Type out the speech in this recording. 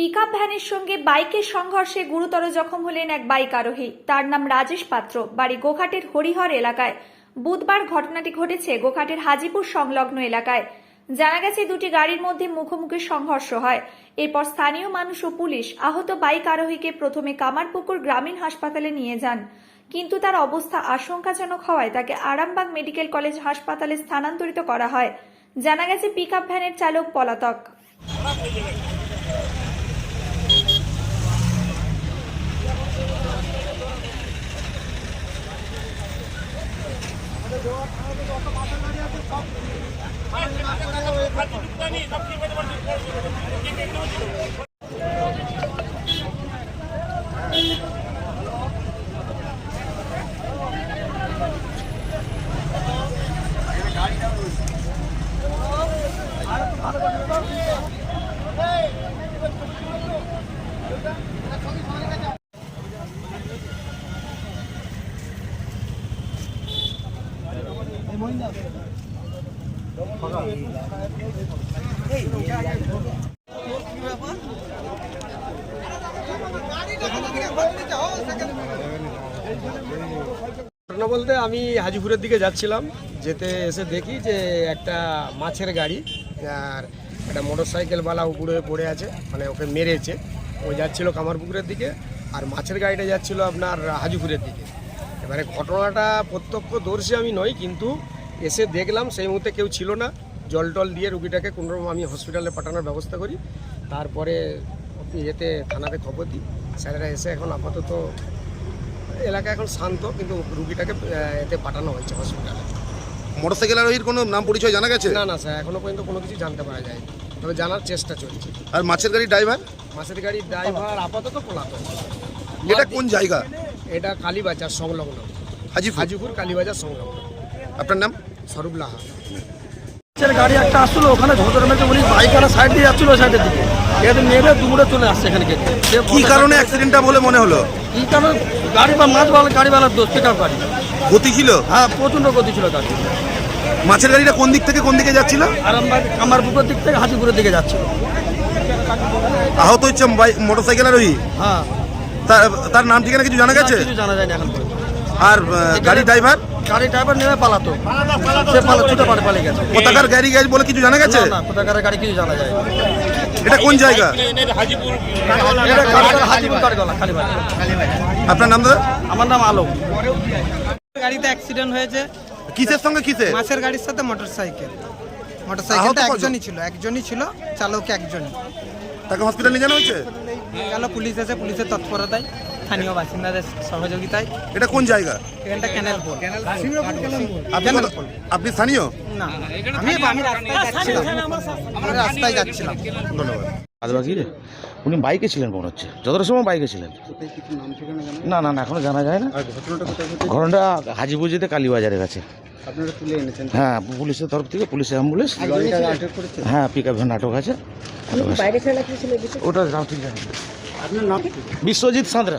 Pickup ভ্যানের সঙ্গে বাইকের সংঘর্ষে গুরুতর জখম হলেন এক বাইক আরোহী। তার নাম রাজেশ পাত্র। বাড়ি গোঘাটের হরিহর এলাকায়। বুধবার ঘটনাটি ঘটেছে গোঘাটের হাজিপুর সংলগ্ন এলাকায়। জানা গেছে, দুটি গাড়ির মধ্যে মুখোমুখি সংঘর্ষ হয়। এরপর স্থানীয় মানুষ ও পুলিশ আহত বাইক আরোহীকে প্রথমে কামারপুকুর গ্রামীণ হাসপাতালে নিয়ে যান। কিন্তু তার অবস্থা আশঙ্কাজনক হওয়ায় তাকে আরামবাগ মেডিকেল কলেজ হাসপাতালে স্থানান্তরিত করা হয়। জানা গেছে পিকআপ ভ্যানের চালক পলাতক। সব ঘটনা বলতে আমি হাজিপুরের দিকে যাচ্ছিলাম, যেতে এসে দেখি যে একটা মাছের গাড়ি, আর একটা মোটর সাইকেলওয়ালা উপরে পড়ে আছে মানে ওকে মেরেছে। ও যাচ্ছিল কামারপুকুরের দিকে, আর মাছের গাড়িটা যাচ্ছিল আপনার হাজিপুরের দিকে। এবারে ঘটনাটা প্রত্যক্ষদর্শী আমি নই কিন্তু এসে দেখলাম সেই মুহূর্তে কেউ ছিল না। জল টল দিয়ে রুগীটাকে কোনোরকম আমি হসপিটালে পাঠানোর ব্যবস্থা করি। তারপরে এতে থানাতে খবর দিই। স্যারেরা এসে এখন আপাতত এলাকা এখন শান্ত কিন্তু রুগীটাকে এতে পাঠানো হয়েছে হসপিটালে। মোটরসাইকেল আরোহীর কোনো নাম পরিচয় জানা গেছে? না না স্যার এখনও পর্যন্ত কোনো কিছু জানতে পারা যায় তবে জানার চেষ্টা চলছে। আর মাছের গাড়ি ড্রাইভার? মাছের গাড়ির ড্রাইভার আপাতত পলাতক। এটা কোন জায়গা? এটা কালীবাজার সংলগ্ন। হাজিপুর? হাজিপুর কালীবাজার সংলগ্ন। আপনার নাম? স্বরূপ লাহা। গাড়ি একটা আসলো ওখানে ঝোঁকের মেঝে উনি বাইকওয়ালা সাইড দিয়ে যাচ্ছিল সাইডের দিকে। এখানে মেরে দুমড়ে চলে আসছে এখানে কি কারণে অ্যাক্সিডেন্টটা বলে মনে হলো? কি কারণে? গাড়ি বা মাছওয়ালা গাড়িওয়ালার দোষ পিক গাড়ি গতি ছিল? হ্যাঁ প্রচণ্ড গতি ছিল গাড়ি মাছের গাড়িটা কোন দিক থেকে কোন দিকে যাচ্ছিল? আরামবাগ কামারপুকুর দিক থেকে হাজিপুরের দিকে যাচ্ছিল। আহত হচ্ছে মোটরসাইকেল আরোহী? হ্যাঁ। তার তার নাম ঠিকানা কিছু জানা গেছে? কিছু জানা যায়নি এখন। আর গাড়ি ড্রাইভার গাড়ি ড্রাইভার নেমে পালাতো। সে পালা ছুটে পারে পালিয়ে গেছে। কোথাকার গাড়ি গাড়ি বলে কিছু জানা গেছে? না কোথাকার গাড়ি কিছু জানা যায় না। এটা কোন জায়গা? হাজিপুর আপনার নাম দাদা? আমার নাম আলম গাড়িতে অ্যাক্সিডেন্ট হয়েছে। কিসের সঙ্গে কিসে মাছের গাড়ির সাথে মোটরসাইকেল মোটরসাইকেলটা কজন? একজনই ছিল একজনই ছিল চালক একজনই। তাকে হসপিটালে নিয়ে জানা হয়েছে? গেল পুলিশ এসে পুলিশের তৎপরতায় স্থানীয় বাসিন্দাদের সহযোগিতায়? এটা কোন জায়গা? এখানটা ক্যানেল পোল আপনি স্থানীয়? না। আমি আমি রাস্তায় যাচ্ছিলাম। আমি রাস্তায় যাচ্ছিলাম। ধন্যবাদ। বাদ রে উনি বাইকে ছিলেন মনে হচ্ছে। যতটা সময় বাইকে ছিলেন? না না না এখনও জানা যায় না। ঘটনাটা হাজিপুর যেতে কালীবাজারের কাছে হ্যাঁ পুলিশের তরফ থেকে পুলিশের অ্যাম্বুলেন্স। হ্যাঁ পিক আপ ভ্যান আটক আছে। ওটা নাম ঠিক জানি বিশ্বজিৎ সাঁতরা?